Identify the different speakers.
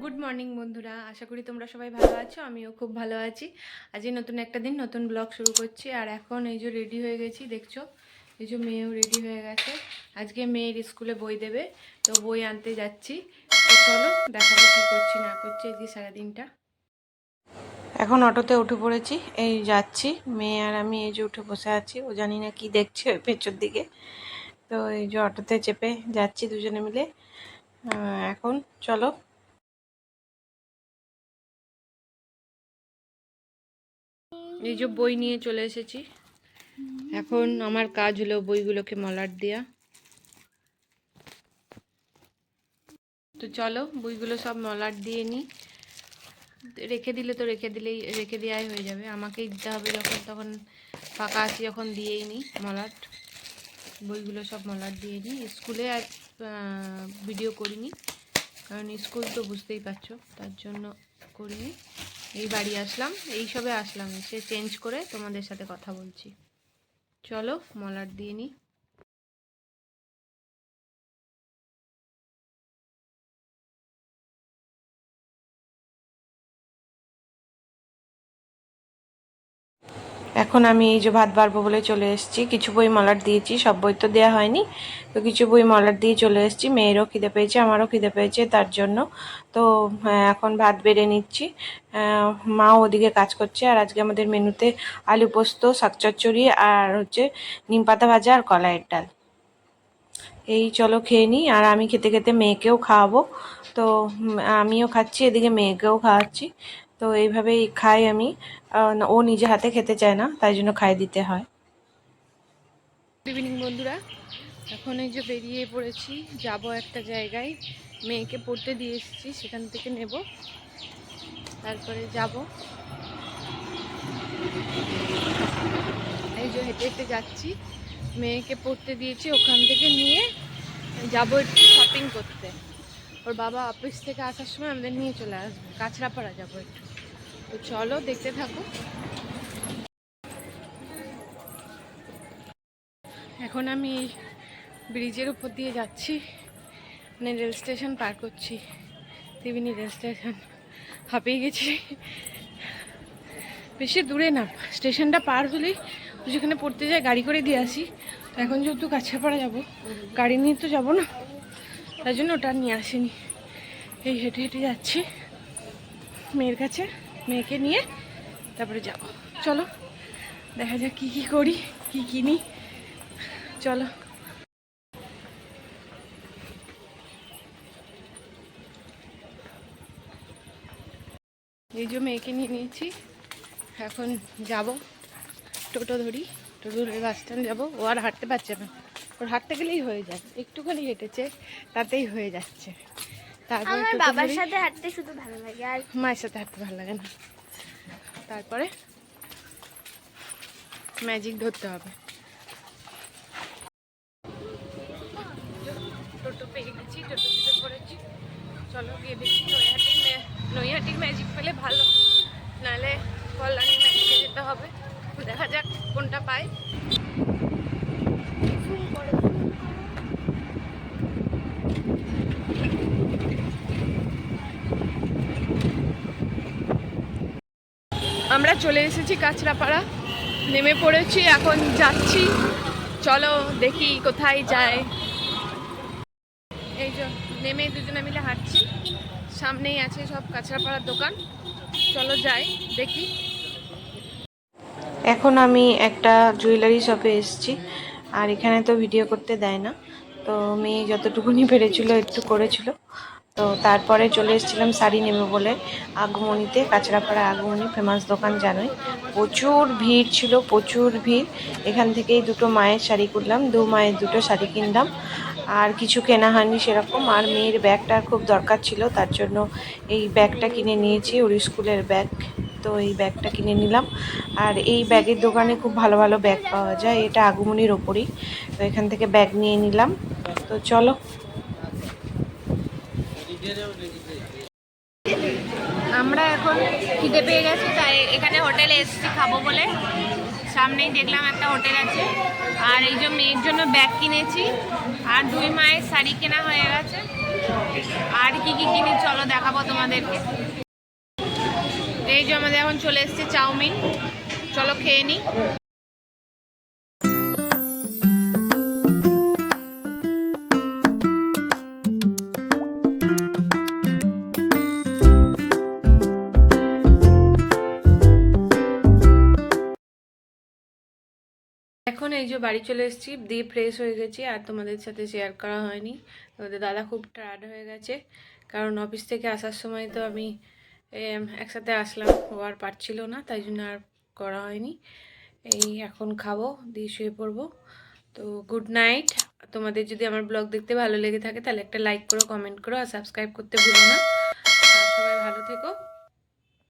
Speaker 1: Good morning বন্ধুরা। আশা করি তোমরা সবাই ভালো আছো, আমিও খুব ভালো আছি। আজকে নতুন একটা দিন, নতুন ব্লগ শুরু করছি। আর এখন এই যে রেডি হয়ে গেছি, দেখছ? এই যে মেয়েও রেডি হয়ে গেছে। আজকে মেয়ের স্কুলে বই দেবে, তো বই আনতে যাচ্ছি। চলো, দেখাবো কী করছি, না করছি আজকে সারাদিনটা। এখন অটোতে উঠে পড়েছি, এই যাচ্ছি। মেয়ে আর আমি এই যে উঠে বসে আছি, ও জানি না কি দেখছে পেছর দিকে। তো এই যে অটোতে চেপে যাচ্ছি দুজনে মিলে। এখন চলো এই যে বই নিয়ে চলে এসেছি। এখন আমার কাজ হলো বইগুলোকে মলাট দেয়া। তো চলো, বইগুলো সব মলাট দিয়ে নিই রেখে দিলে তো রেখে দিলেই, রেখে দেওয়াই হয়ে যাবে। আমাকেই দিতে হবে যখন, তখন ফাঁকা আছি যখন দিয়েই নিই মলাট। বইগুলো সব মলাট দিয়ে নিই স্কুলে আর ভিডিও করিনি। কারণ স্কুল তো বুঝতেই পারছ, তার জন্য করিনি। এই বাড়ি আসলাম এই সবে আসলাম। এসে চেঞ্জ করে তোমাদের সাথে কথা বলছি। চলো মলার দিয়ে নিই এখন আমি এই যে ভাত বাড়বো বলে চলে এসেছি। কিছু বই মলাট দিয়েছি, সব বই তো দেওয়া হয়নি। তো কিছু বই মলাট দিয়ে চলে এসেছি। মেয়েরও খিদে পেয়েছে, আমারও খিদে পেয়েছে তার জন্য। তো এখন ভাত বেড়ে নিচ্ছি। মাও ওদিকে কাজ করছে। আর আজকে আমাদের মেনুতে আলু পোস্ত, শাক চচ্চড়ি আর হচ্ছে নিম পাতা ভাজা আর কলাইয়ের ডাল। এই চলো খেয়ে নিই। আর আমি খেতে খেতে মেয়েকেও খাওয়াবো। তো আমিও খাচ্ছি, এদিকে মেয়েকেও খাওয়াচ্ছি। তো এইভাবেই খাই আমি। ও নিজে হাতে খেতে চায় না, তাই জন্য খাই দিতে হয়। গুড ইভিনিং বন্ধুরা। এখন এই যে বেরিয়ে পড়েছি, যাব একটা জায়গায়। মেয়েকে পড়তে দিয়ে এসেছি, সেখান থেকে নেব। তারপরে যাব। এই যে হেঁটে হেঁটে যাচ্ছি। মেয়েকে পড়তে দিয়েছি, ওখান থেকে নিয়ে যাব একটু শপিং করতে। ওর বাবা অফিস থেকে আসার সময় আমাদের নিয়ে চলে আসবে কাছড়াপাড়া যাব একটু। তো চলো, দেখতে থাকো। এখন আমি ব্রিজের উপর দিয়ে যাচ্ছি। মানে রেল স্টেশন পার করছি। Triveni rail station. হাঁপিয়ে গেছি। বেশি দূরে না, স্টেশনটা পার হলেই যেখানে পড়তে যাই গাড়ি করে দিয়ে আসি। তো এখন যেহেতু কাছাপাড়া যাব, গাড়ি নিয়ে তো যাব না তাই জন্য ওটা নিয়ে আসিনি। এই হেঁটে হেঁটে যাচ্ছি। মেয়ের কাছে। মেয়েকে নিয়ে তারপরে যাব। চলো, দেখা যাক কী কী করি, কী কিনি। চলো। এই যে মেয়েকে নিয়ে নিয়েছি, এখন যাব, টোটো ধরি। টোটো ধরে বাস স্ট্যান্ড যাব, ও আর হাঁটতে পারছে না। ওর হাঁটতে গেলেই হয়ে যায় একটুখানি হেঁটেছে, তাতেই হয়ে যাচ্ছে। তারপরে
Speaker 2: বাবার সাথে হাঁটতে শুধু ভালো লাগে আর
Speaker 1: মায়ের সাথে হাঁটতে ভালো লাগে না। তারপরে ম্যাজিক ধরতে হবে। টোটো পেয়ে গেছি টোটো চলো গিয়ে দেখি নৈহাটির নৈহাটির ম্যাজিক পেলে ভালো নাহলে কল্যাণী ম্যাজিকে যেতে হবে তো দেখা যাক কোনটা পাই আমরা চলে এসেছি কাঁচরাপাড়া। নেমে পড়েছি, এখন যাচ্ছি। চলো দেখি কোথায় যায়। এই নেমে দুজনে মিলে হাঁটছি। সামনেই আছে সব কাঁচরাপাড়ার দোকান। চলো যাই, দেখি। এখন আমি একটা জুয়েলারি শপে এসেছি। আর এখানে তো ভিডিও করতে দেয় না। তো মেয়ে যতটুকুনি পেরেছিল, একটু করেছিল। তো তারপরে চলে এসেছিলাম শাড়ি নেবে বলে আগমনিতে, কাঁচরাপাড়া আগমনি, ফেমাস দোকান জানোই। প্রচুর ভিড় ছিল, প্রচুর ভিড়। এখান থেকেই দুটো মায়ের শাড়ি করলাম, দু মায়ের দুটো শাড়ি কিনলাম। আর কিছু কেনা হয়নি সেরকম, আর মেয়ের ব্যাগটার খুব দরকার ছিল, তার জন্য এই ব্যাগটা কিনে নিয়েছি, ওর স্কুলের ব্যাগ। তো এই ব্যাগটা কিনে নিলাম। আর এই ব্যাগের দোকানে খুব ভালো ভালো ব্যাগ পাওয়া যায়, এটা আগমনির ওপরই। তো এখান থেকে ব্যাগ নিয়ে নিলাম। তো চলো। আমরা এখন খিদে পেয়ে গেছি, তাই এখানে হোটেলে এসেছি খাব বলে। সামনেই দেখলাম একটা হোটেল আছে। আর এই যে মেয়ের জন্য ব্যাগ কিনেছি, আর দুই মায়ের শাড়ি কেনা হয়ে গেছে। আর কি কি কিনি, চলো দেখাবো তোমাদেরকে। এই যে আমাদের এখন চলে এসেছে চাউমিন। চলো খেয়ে নিই এখন এই যে বাড়ি চলে এসেছি দিয়ে ফ্রেশ হয়ে গেছি আর তোমাদের সাথে শেয়ার করা হয়নি। তোমাদের দাদা খুব টায়ার্ড হয়ে গেছে, কারণ অফিস থেকে আসার সময় তো আমি একসাথে আসলাম, ও আর পারছিল না, তাই জন্য আর করা হয়নি। এই এখন খাব, দিয়ে শুয়ে পড়ব। তো গুড নাইট তোমাদের যদি আমার ব্লগ দেখতে ভালো লেগে থাকে, তাহলে একটা লাইক করো কমেন্ট করো, আর সাবস্ক্রাইব করতে ভুলো না। সবাই ভালো থেকো।